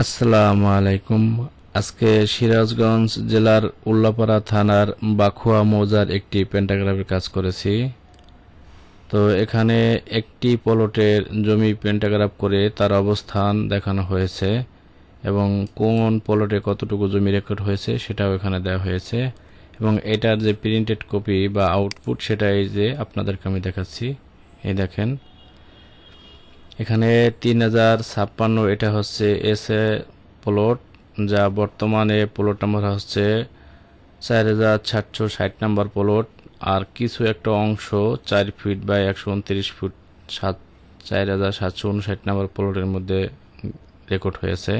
আসসালামু আলাইকুম আজকে সিরাজগঞ্জ জেলার উল্লাপাড়া থানার বাখুয়া মৌজার একটি পেন্টাগ্রাফের কাজ করেছি। তো এখানে একটি পলটের জমি পেন্টাগ্রাফ করে তার অবস্থান দেখানো হয়েছে এবং কোন পলটে কতটুকু জমি রেকর্ড হয়েছে সেটাও এখানে দেওয়া হয়েছে এবং এটার যে প্রিন্টেড কপি বা আউটপুট সেটা এই যে আপনাদেরকে আমি দেখাচ্ছি। এই দেখেন এখানে তিন হাজার ছাপ্পান্ন, এটা হচ্ছে এস এ প্লট, যা বর্তমানে প্লট নাম্বার হচ্ছে চার হাজার সাতশো ষাট নাম্বার প্লট, আর কিছু একটা অংশ চার ফিট বাই একশো উনত্রিশ ফুট সাত, চার হাজার সাতশো উনষাট নাম্বার প্লটের মধ্যে রেকর্ড হয়েছে।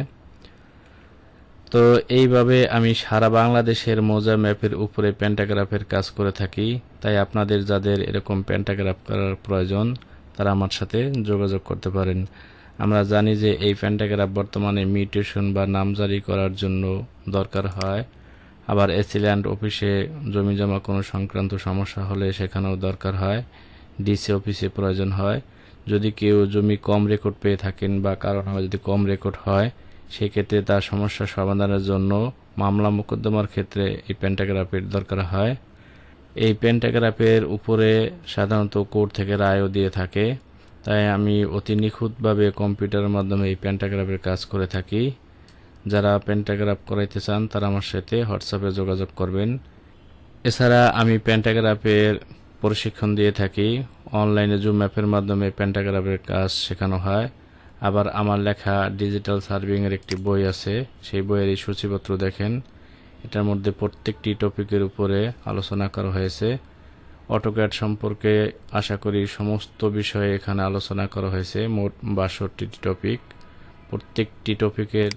তো এইভাবে আমি সারা বাংলাদেশের মোজা ম্যাপের উপরে প্যান্টাগ্রাফের কাজ করে থাকি, তাই আপনাদের যাদের এরকম প্যান্টাগ্রাফ করার প্রয়োজন তারা আমার সাথে যোগাযোগ করতে পারেন। আমরা জানি যে এই প্যান্টাগ্রাফ বর্তমানে মিউটেশন বা নামজারি করার জন্য দরকার হয়। আবার এসিল্যান্ড অফিসে জমি জমা কোনো সংক্রান্ত সমস্যা হলে সেখানেও দরকার হয়। ডিসি অফিসে প্রয়োজন হয়। যদি কেউ জমি কম রেকর্ড পেয়ে থাকেন বা কারণ যদি কম রেকর্ড হয়, সেক্ষেত্রে তার সমস্যা সমাধানের জন্য মামলা মোকদ্দমার ক্ষেত্রে এই প্যান্টাগ্রাফের দরকার হয়। এই পেন্টাগ্রাফের উপরে সাধারণত কোর্ট থেকে রায়ও দিয়ে থাকে। তাই আমি অতি নিখুঁতভাবে কম্পিউটারের মাধ্যমে এই পেন্টাগ্রাফের কাজ করে থাকি। যারা পেন্টাগ্রাফ করাইতে চান, তারা আমার সাথে হোয়াটসঅ্যাপে যোগাযোগ করবেন। এছাড়া আমি পেন্টাগ্রাফের প্রশিক্ষণ দিয়ে থাকি। অনলাইনে জুম অ্যাপের মাধ্যমে পেন্টাগ্রাফের কাজ শেখানো হয়। আবার আমার লেখা ডিজিটাল সার্ভিংয়ের একটি বই আছে, সেই বইয়ের এই সূচিপত্র দেখেন। এটার মধ্যে প্রত্যেকটি টপিকের উপরে আলোচনা করা হয়েছে। অটোক্যাড সম্পর্কে আশা করি সমস্ত বিষয়ে এখানে আলোচনা করা হয়েছে, মোট বাষট্টিটি টপিক। প্রত্যেকটি টপিকের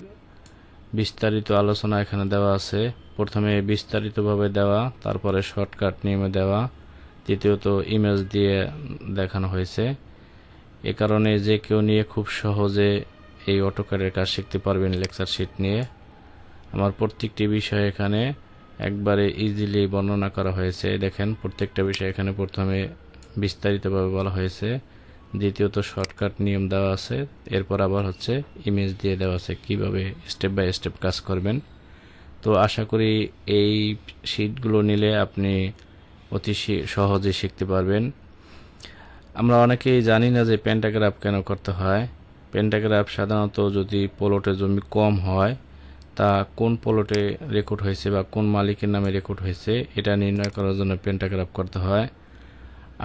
বিস্তারিত আলোচনা এখানে দেওয়া আছে। প্রথমে বিস্তারিতভাবে দেওয়া, তারপরে শর্টকাট নিয়মে দেওয়া দ্বিতীয়ত ইমেজ দিয়ে দেখানো হয়েছে। এ কারণে যে কেউ নিয়ে খুব সহজে এই অটোক্যাডের কাজ শিখতে পারবেন লেকচার শিট নিয়ে। আমার প্রত্যেকটি বিষয় এখানে একবারে ইজিলি বর্ণনা করা হয়েছে। দেখেন, প্রত্যেকটা বিষয় এখানে প্রথমে বিস্তারিতভাবে বলা হয়েছে। দ্বিতীয়ত শর্টকাট নিয়ম দেওয়া আছে। এরপর আবার হচ্ছে ইমেজ দিয়ে দেওয়া আছে কীভাবে স্টেপ বাই স্টেপ কাজ করবেন। তো আশা করি এই শিটগুলো নিলে আপনি অতি সহজে শিখতে পারবেন। আমরা অনেকেই জানি না যে প্যান্টাগ্রাফ কেন করতে হয়। প্যান্টাগ্রাফ সাধারণত যদি পোলটে জমি কম হয় তা কোন প্লটে রেকর্ড হয়েছে বা কোন মালিকের নামে রেকর্ড হয়েছে, এটা নির্ণয় করার জন্য পেন্টাগ্রাফ করতে হয়।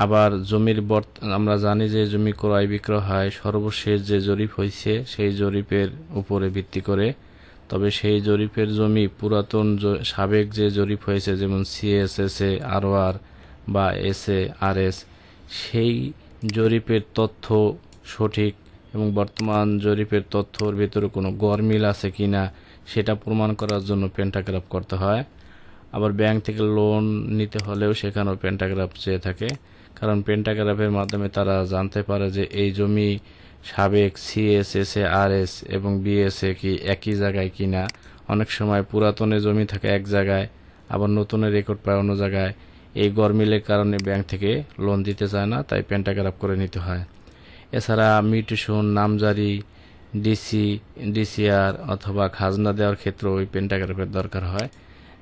আবার জমির বর্ত আমরা জানি যে জমি ক্রয় বিক্রয় হয়, সর্বশেষ যে জরিপ হয়েছে সেই জরিপের উপরে ভিত্তি করে। তবে সেই জরিপের জমি পুরাতন সাবেক যে জরিপ হয়েছে, যেমন সিএসএসএ আরওআর বা এস এ আর এস সেই জরিপের তথ্য সঠিক এবং বর্তমান জরিপের তথ্যর ভিতরে কোনো গরমিল আছে কি না সেটা প্রমাণ করার জন্য পেন্টাগ্রাফ করতে হয়। আবার ব্যাংক থেকে লোন নিতে হলেও সেখানেও পেন্টাগ্রাফ চেয়ে থাকে। কারণ পেন্টাগ্রাফের মাধ্যমে তারা জানতে পারে যে এই জমি সাবেক সিএসএসএ আর এস এবং বিএসএ কি একই জায়গায় কি না অনেক সময় পুরাতনে জমি থাকে এক জায়গায়, আবার নতুনের রেকর্ড পায় অন্য জায়গায়। এই গরমিলের কারণে ব্যাংক থেকে লোন দিতে চায় না, তাই পেন্টাগ্রাফ করে নিতে হয়। এছাড়া মিউটেশন নামজারি ডিসি ডিসিআর অথবা খাজনা দেওয়ার ক্ষেত্রে ওই পেন্টাগ্রাফের দরকার হয়।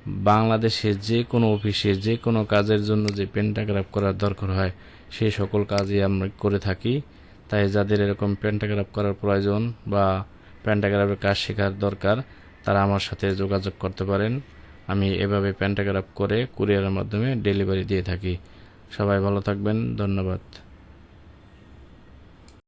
বাংলাদেশে যে কোনো অফিসে যে কোনো কাজের জন্য যে পেন্টাগ্রাফ করার দরকার হয় সেই সকল কাজই আমরা করে থাকি। তাই যাদের এরকম পেন্টাগ্রাফ করার প্রয়োজন বা পেন্টাগ্রাফের কাজ শেখার দরকার, তারা আমার সাথে যোগাযোগ করতে পারেন। আমি এভাবে প্যান্টাগ্রাফ করে কুরিয়ারের মাধ্যমে ডেলিভারি দিয়ে থাকি। সবাই ভালো থাকবেন। ধন্যবাদ।